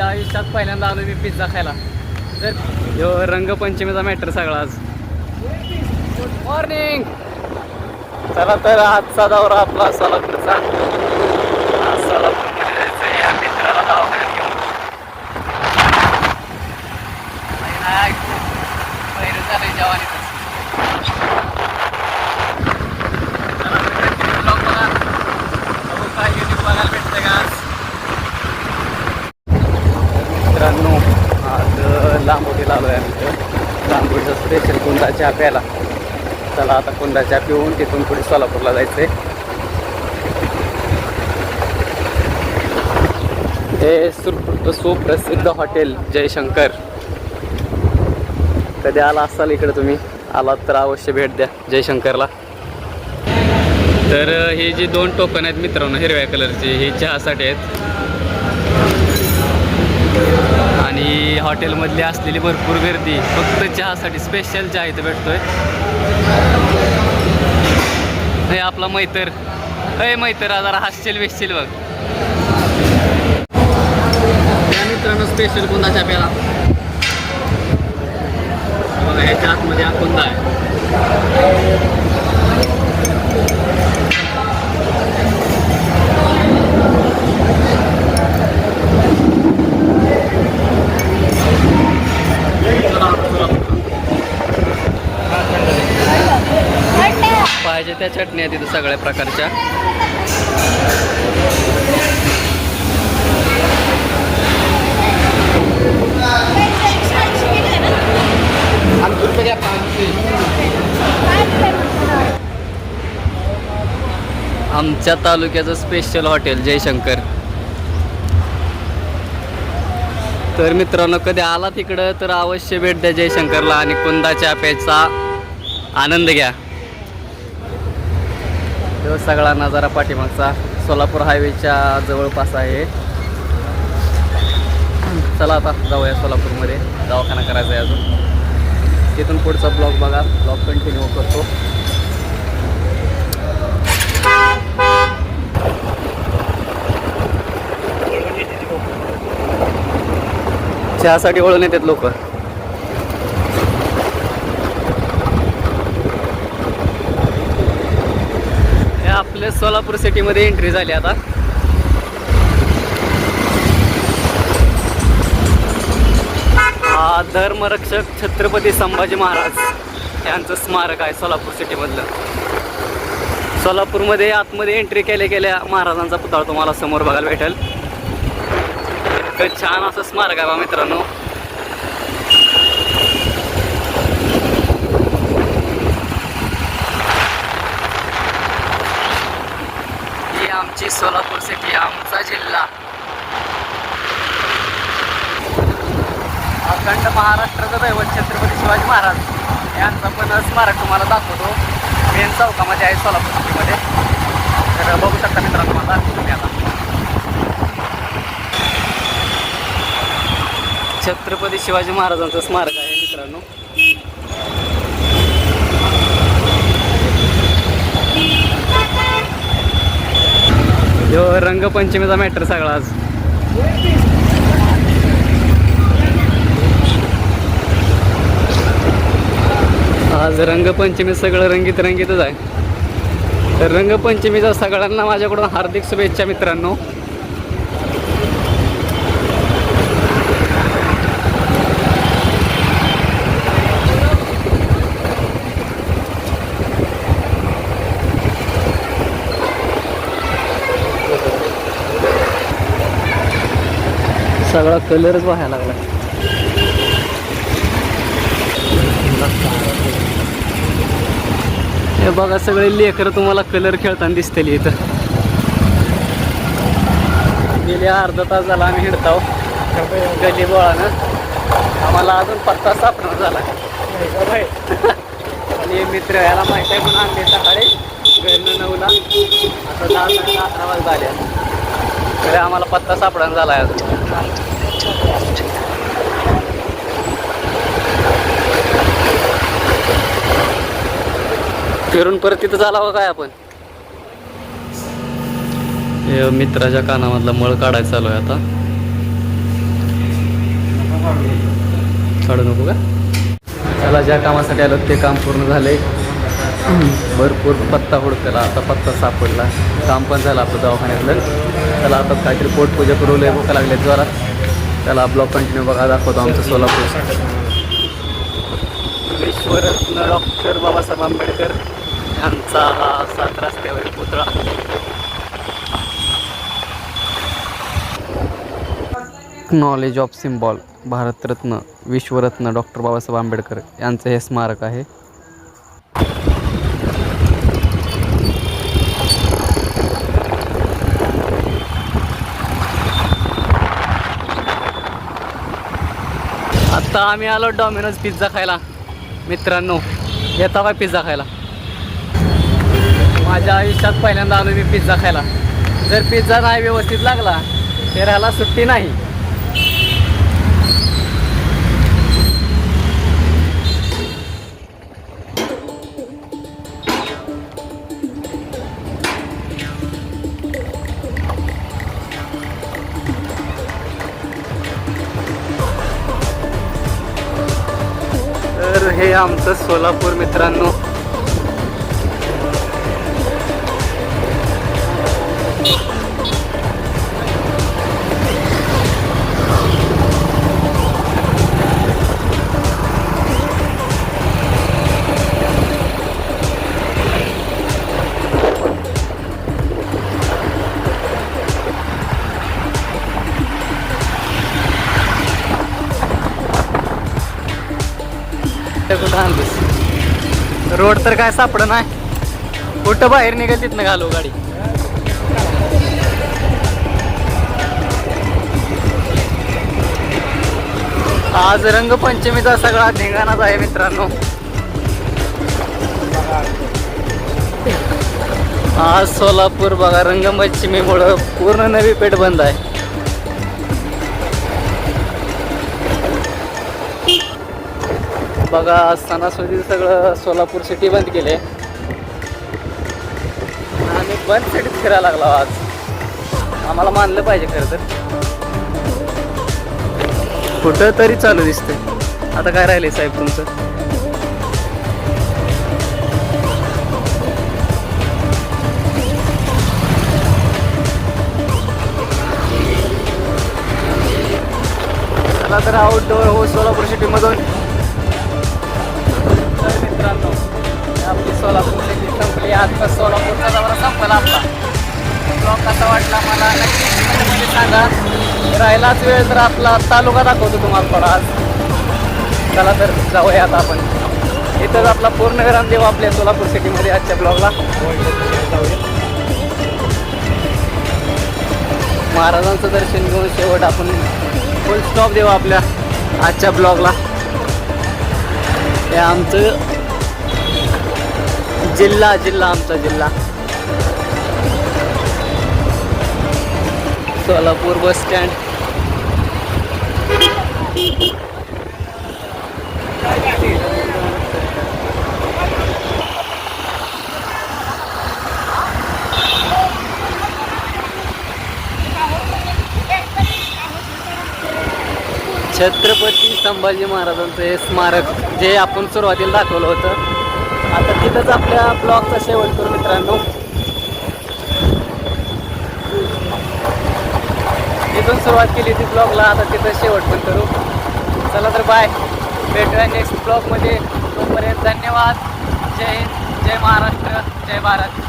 माझ्या आयुष्यात पहिल्यांदा आलो मी पिझ्झा खायला. जर ह्यो रंगपंचमीचा मॅटर सगळा आज. गुड मॉर्निंग चला तर आजचा दौरा आपला सोलापूरचा आज सोलापूरमध्ये जायचंय या मित्राला दवाखान्यात घेऊन. नाही, नाही, ऐकू. पहिलं झालंय जवानीतच. चला तर continue vlog बघा. बघू काय YouTube बघायला भेटतंय का आज. मित्रांनो आज आलो आहे आम्ही इथं. स्पेशल कुंदा चहा प्यायला चला आता कुंदा चहा पिऊन तिथून पुढे सोलापूरला जायचंय. हे सुप्र सुप्रसिद्ध हॉटेल जयशंकर. कधी आला असाल इकडे तुम्ही? आलात तर अवश्य भेट द्या जयशंकरला. तर हे जी दोन टोकन आहेत मित्रांनो हिरव्या कलरची ही चहासाठी आहेत. आणि हॉटेलमधली असलेली भरपूर गर्दी. फक्त चहासाठी स्पेशल चहा इथं भेटतोय. हे आपला मैतर. हे मैतर जरा हसशील बिसशील बघ. त्या मित्रांनो स्पेशल कोणता चहा प्याला बघा ह्याच्या आतमध्ये हा कोणता आहे. चटण्या आहेत तिथं सगळ्या प्रकारच्या. आमच्या तालुक्याचं स्पेशल हॉटेल जयशंकर. तर मित्रांनो कधी आला तिकडं तर अवश्य भेट द्या जयशंकरला आणि कुंदाच्या प्याचा आनंद घ्या. तो सगळा नजारा पाठीमागचा. सोलापूर हायवेच्या जवळपास आहे. चला आता जाऊया सोलापूरमध्ये. दवाखाना करायचा आहे अजून. तिथून पुढचा ब्लॉग बघा. ब्लॉग कंटिन्यू करतो. चहासाठी वळून येतात लोक हे आपल्या सोलापूर सिटीमध्ये एंट्री झाली आता. हा धर्मरक्षक छत्रपती संभाजी महाराज यांचं स्मारक आहे सोलापूर सिटीमधलं. सोलापूरमध्ये आतमध्ये एंट्री केल्या केल्या महाराजांचा पुतळा तुम्हाला समोर बघायला भेटेल. इतकं छान असं स्मारक आहे बा मित्रांनो ही आमची सोलापूर सिटी आमचा जिल्हा. अखंड महाराष्ट्राचं दैवत छत्रपती शिवाजी महाराज. यांचा पण स्मारक तुम्हाला दाखवतो. मेन चौकामध्ये आहे सोलापूर सिटीमध्ये तर बघू शकता मित्रांनो मला. तुम्ही आता. छत्रपती शिवाजी महाराजांचं स्मारक आहे मित्रांनो. ह्यो रंगपंचमीचा मॅटर सगळा आज. आज रंगपंचमी सगळं रंगीत रंगीतच आहे. तर रंगपंचमीचा सगळ्यांना माझ्याकडून हार्दिक शुभेच्छा मित्रांनो. सगळा कलरच व्हायला लागला. हे बघा सगळे लेकरं तुम्हाला कलर खेळताना दिसतील इथं. गेले अर्धा तास झाला आम्ही हिडताव. गली बोळानं. आम्हाला अजून पत्ता सापडा झाला. आणि मित्र याला माहिती आहे पण आणले सकाळी. घरनं नऊला. आता दहा साडे अकरा वाजता आल्या तरी आम्हाला पत्ता सापडा झाला आहे अजून. फिरून परत तिथं झाला हो काय आपण? मित्राच्या कानामधला मळ काढायचा चालू आहे आता. काढू नको का? त्याला ज्या कामासाठी आलो ते काम पूर्ण झाले. भरपूर पत्ता हुडकला आता पत्ता सापडला. काम पण झालं आपलं दवाखान्यातलं. त्याला आता काहीतरी पोटपूजा पुरवलं भूका लागले जोरात त्याला ब्लॉग कंटिन्यू बघा दाखवतो आमचं सोलापूर. डॉक्टर बाबासाहेब आंबेडकर. त्यांचा हा सात रस्त्यावरील पुतळा नॉलेज ऑफ सिम्बॉल भारतरत्न विश्वरत्न डॉक्टर बाबासाहेब आंबेडकर यांचं हे स्मारक आहे. आत्ता आम्ही आलो डॉमिनोज पिझ्झा खायला. मित्रांनो येता काय पिझ्झा खायला. माझ्या आयुष्यात पहिल्यांदा आलो मी पिझ्झा खायला. जर पिझ्झा नाही व्यवस्थित लागला तर ह्याला सुट्टी नाही. तर हे आमचं सोलापूर मित्रांनो. रोड तर काय सापड नाही. कुठं बाहेर निघेल तिथनं घालू गाडी. आज रंगपंचमीचा सगळा धिंगाणाच आहे मित्रांनो. आज सोलापूर बघा रंगपंचमीमुळं पूर्ण नवी पेठ बंद आहे. बघा सणासुदी सगळं सोलापूर सिटी बंद केले. आणि बंद सिटीत फिरायला लागला हो आज. आम्हाला मानलं पाहिजे खरं तर. कुठं तरी चालू दिसते आता काय राहिले साहेब तुमचं? तर आउटडोअर हो सोलापूर सिटीमधून आजचा सोलापूरचा दौरा संपला आपला. ब्लॉग कसा वाटला मला नक्की कमेंटमध्ये सांगा. राहिलाच वेळ तर आपला तालुका दाखवतो तुम्हाला थोडा आज. चला तर जाऊया आता आपण. इथंच आपला पूर्ण विराम देऊ आपल्या सोलापूर सिटीमध्ये आजच्या ब्लॉगला. महाराजांचं दर्शन घेऊन शेवट आपण फुल स्टॉप देऊ आपल्या आजच्या ब्लॉगला. हे आमचं जिल्हा जिल्हा आमचा जिल्हा. Solapur bus stand. Chhatrapati Sambhaji महाराजांचं हे स्मारक जे आपण सुरुवातीला दाखवलं होतं आता तिथंच आपल्या ब्लॉगचा शेवट करू मित्रांनो. तिथून सुरुवात केली ती ब्लॉगला आता तिथं शेवट पण करू. चला तर बाय भेटूया नेक्स्ट ब्लॉगमध्ये तोपर्यंत धन्यवाद. जय हिंद जय महाराष्ट्र जय भारत.